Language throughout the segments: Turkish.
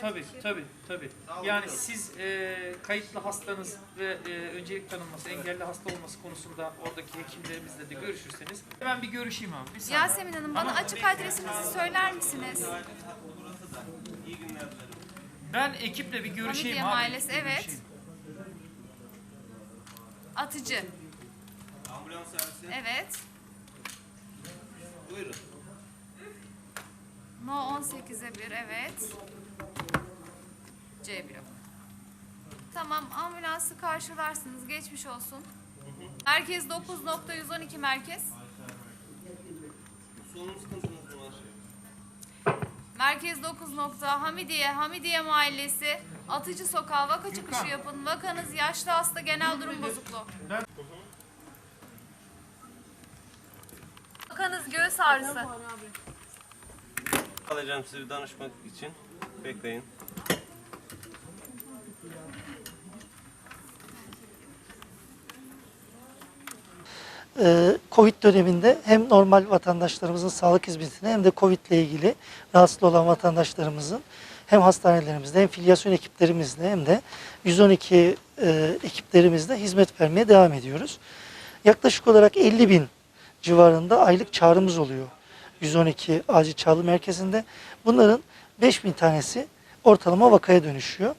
Tabii, tabii, tabii. Yani siz e, kayıtlı hastanız ve e, öncelik tanınması, engelli hasta olması konusunda oradaki hekimlerimizle de görüşürseniz hemen bir görüşeyim abi. Bir saniye. Yasemin Hanım bana açık adresinizi söyler misiniz? Ben ekiple bir görüşeyim Hamidiye abi. Mahallesi, evet. görüşeyim. Atıcı. Ambulans servisi. Evet. Buyurun. No 18'e 1 evet. C blok. Tamam ambulansı karşılarsınız. Geçmiş olsun. Merkez 9.112 merkez. Solunum sıkıntınız mı var? Merkez 9 nokta Hamidiye, Hamidiye Mahallesi, Atıcı Sokağı vaka çıkışı yapın. Vakanız yaşlı hasta genel durum bozukluğu. Vakanız göğüs ağrısı. Alacağım sizi danışmak için. Bekleyin. Covid döneminde hem normal vatandaşlarımızın sağlık hizmetine hem de Covid ile ilgili rahatsız olan vatandaşlarımızın hem hastanelerimizde hem filyasyon ekiplerimizle hem de 112 e, ekiplerimizle hizmet vermeye devam ediyoruz. Yaklaşık olarak 50 bin civarında aylık çağrımız oluyor 112 acil çağrı merkezinde. Bunların 5 bin tanesi ortalama vakaya dönüşüyor.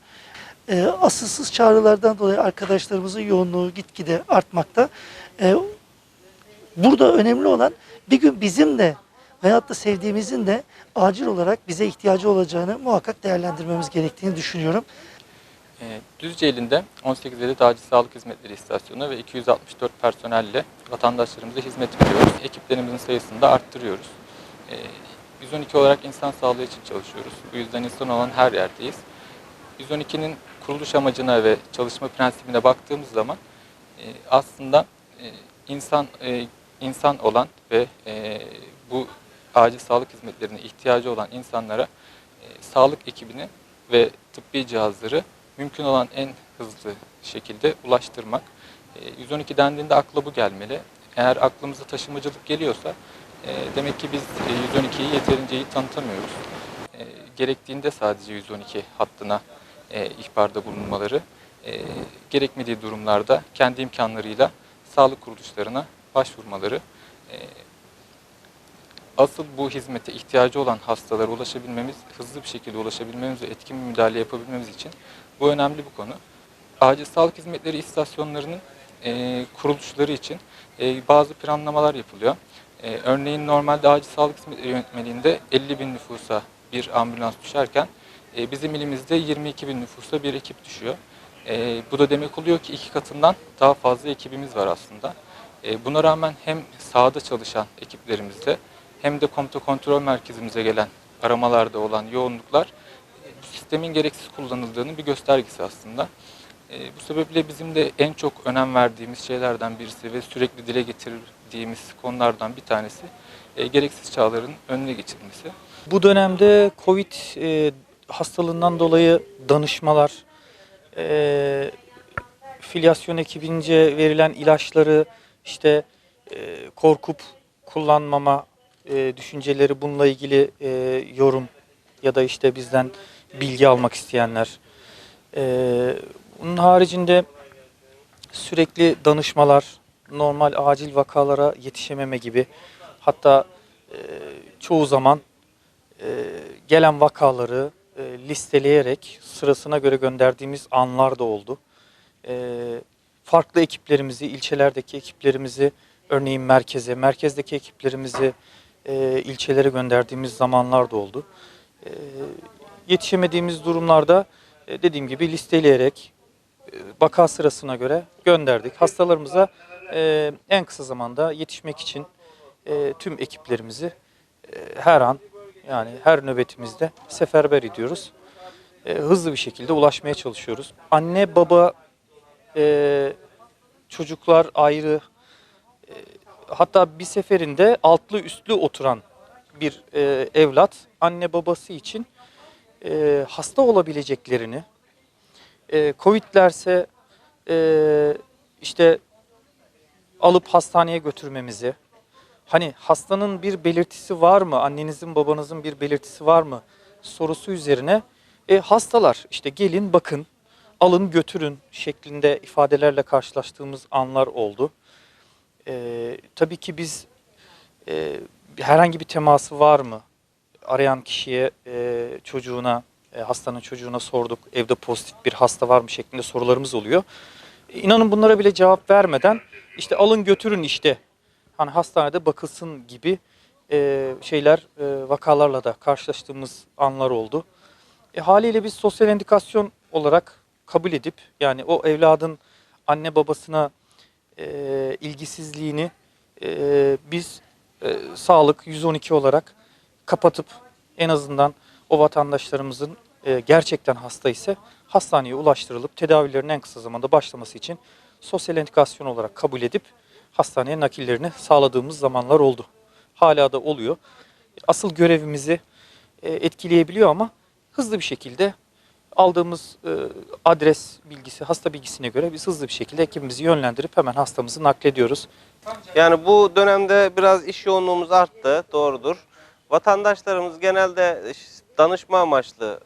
E, asılsız çağrılardan dolayı arkadaşlarımızın yoğunluğu gitgide artmakta. E, Burada önemli olan bir gün bizim de da sevdiğimizin de acil olarak bize ihtiyacı olacağını muhakkak değerlendirmemiz gerektiğini düşünüyorum. E, Düzce'linde 18 adet acil sağlık hizmetleri istasyonu ve 264 personelle vatandaşlarımıza hizmet veriyoruz. Ekiplerimizin sayısını da arttırıyoruz. E, 112 olarak insan sağlığı için çalışıyoruz. Bu yüzden insan olan her yerdeyiz. 112'nin kuruluş amacına ve çalışma prensibine baktığımız zaman e, aslında e, insan e, insan olan ve e, bu acil sağlık hizmetlerine ihtiyacı olan insanlara e, sağlık ekibini ve tıbbi cihazları mümkün olan en hızlı şekilde ulaştırmak. E, 112 dendiğinde akla bu gelmeli. Eğer aklımıza taşımacılık geliyorsa e, demek ki biz e, 112'yi yeterince iyi tanıtamıyoruz. E, gerektiğinde sadece 112 hattına e, ihbarda bulunmaları, e, gerekmediği durumlarda kendi imkanlarıyla sağlık kuruluşlarına başvurmaları, e, asıl bu hizmete ihtiyacı olan hastalara ulaşabilmemiz, hızlı bir şekilde ulaşabilmemiz ve etkin bir müdahale yapabilmemiz için bu önemli bir konu. Acil sağlık hizmetleri istasyonlarının e, kuruluşları için e, bazı planlamalar yapılıyor. E, örneğin normalde acil sağlık hizmetleri yönetmeliğinde 50 bin nüfusa bir ambulans düşerken e, bizim ilimizde 22 bin nüfusa bir ekip düşüyor. E, bu da demek oluyor ki iki katından daha fazla ekibimiz var aslında. E, buna rağmen hem sahada çalışan ekiplerimizde hem de komuta kontrol merkezimize gelen aramalarda olan yoğunluklar e, sistemin gereksiz kullanıldığının bir göstergesi aslında. E, bu sebeple bizim de en çok önem verdiğimiz şeylerden birisi ve sürekli dile getirdiğimiz konulardan bir tanesi gereksiz çağların önüne geçilmesi. Bu dönemde Covid hastalığından dolayı danışmalar, e, filyasyon ekibince verilen ilaçları işte e, korkup kullanmama e, düşünceleri bununla ilgili e, yorum ya da işte bizden bilgi almak isteyenler. E, bunun haricinde sürekli danışmalar, normal acil vakalara yetişememe gibi hatta e, çoğu zaman e, gelen vakaları e, listeleyerek sırasına göre gönderdiğimiz anlar da oldu. E, farklı ekiplerimizi, ilçelerdeki ekiplerimizi örneğin merkeze, merkezdeki ekiplerimizi e, ilçelere gönderdiğimiz zamanlar da oldu. E, yetişemediğimiz durumlarda e, dediğim gibi listeleyerek e, vaka sırasına göre gönderdik. Hastalarımıza e, en kısa zamanda yetişmek için e, tüm ekiplerimizi e, her an yani her nöbetimizde seferber ediyoruz. E, hızlı bir şekilde ulaşmaya çalışıyoruz. Anne baba e, çocuklar ayrı. E, hatta bir seferinde altlı üstlü oturan bir e, evlat anne babası için e, hasta olabileceklerini e, Covid'lerse e, işte alıp hastaneye götürmemizi hani hastanın bir belirtisi var mı annenizin babanızın bir belirtisi var mı sorusu üzerine E, hastalar işte gelin bakın, alın götürün şeklinde ifadelerle karşılaştığımız anlar oldu. E, tabii ki biz e, herhangi bir teması var mı? Arayan kişiye, e, çocuğuna, e, hastanın çocuğuna sorduk. Evde pozitif bir hasta var mı şeklinde sorularımız oluyor. İnanın bunlara bile cevap vermeden işte alın götürün işte hani hastanede bakılsın gibi e, şeyler e, vakalarla da karşılaştığımız anlar oldu. E, haliyle biz sosyal endikasyon olarak kabul edip yani o evladın anne babasına e, ilgisizliğini e, biz e, sağlık 112 olarak kapatıp en azından o vatandaşlarımızın e, gerçekten hasta ise hastaneye ulaştırılıp tedavilerin en kısa zamanda başlaması için sosyal endikasyon olarak kabul edip hastaneye nakillerini sağladığımız zamanlar oldu. Hala da oluyor. Asıl görevimizi e, etkileyebiliyor ama hızlı bir şekilde aldığımız e, adres bilgisi, hasta bilgisine göre biz hızlı bir şekilde ekibimizi yönlendirip hemen hastamızı naklediyoruz. Yani bu dönemde biraz iş yoğunluğumuz arttı, doğrudur. Vatandaşlarımız genelde iş- danışma amaçlı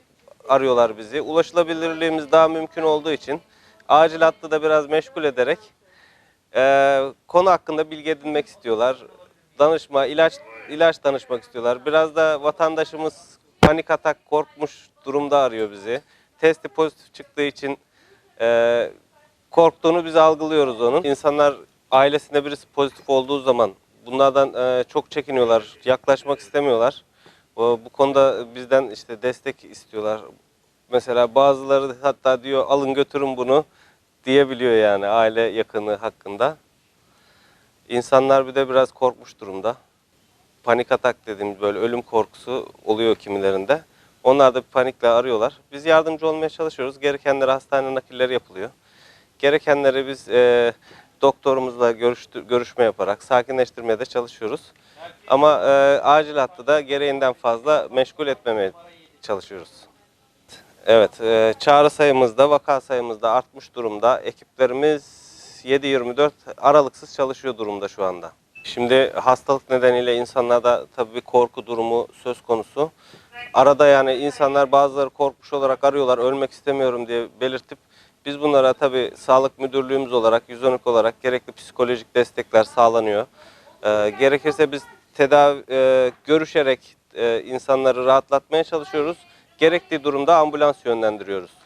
arıyorlar bizi. Ulaşılabilirliğimiz daha mümkün olduğu için acil hattı da biraz meşgul ederek eee, konu hakkında bilgi edinmek istiyorlar. Danışma, ilaç ilaç danışmak istiyorlar. Biraz da vatandaşımız panik atak, korkmuş durumda arıyor bizi. Testi pozitif çıktığı için eee, korktuğunu biz algılıyoruz onun. İnsanlar ailesinde birisi pozitif olduğu zaman bunlardan eee, çok çekiniyorlar, yaklaşmak istemiyorlar. O, bu konuda bizden işte destek istiyorlar. Mesela bazıları hatta diyor alın götürün bunu diyebiliyor yani aile yakını hakkında. İnsanlar bir de biraz korkmuş durumda. Panik atak dediğimiz böyle ölüm korkusu oluyor kimilerinde. Onlar da bir panikle arıyorlar. Biz yardımcı olmaya çalışıyoruz. Gerekenleri hastane nakilleri yapılıyor. Gerekenleri biz e, doktorumuzla görüştü, görüşme yaparak sakinleştirmeye de çalışıyoruz. Ama e, acil hattı da gereğinden fazla meşgul etmemeye çalışıyoruz. Evet, e, çağrı sayımız da vaka sayımız da artmış durumda. Ekiplerimiz 7-24 aralıksız çalışıyor durumda şu anda. Şimdi hastalık nedeniyle insanlarda tabii korku durumu söz konusu. Arada yani insanlar bazıları korkmuş olarak arıyorlar, ölmek istemiyorum diye belirtip biz bunlara tabii sağlık müdürlüğümüz olarak, 112 olarak gerekli psikolojik destekler sağlanıyor. Ee, gerekirse biz tedavi e, görüşerek e, insanları rahatlatmaya çalışıyoruz. Gerektiği durumda ambulans yönlendiriyoruz.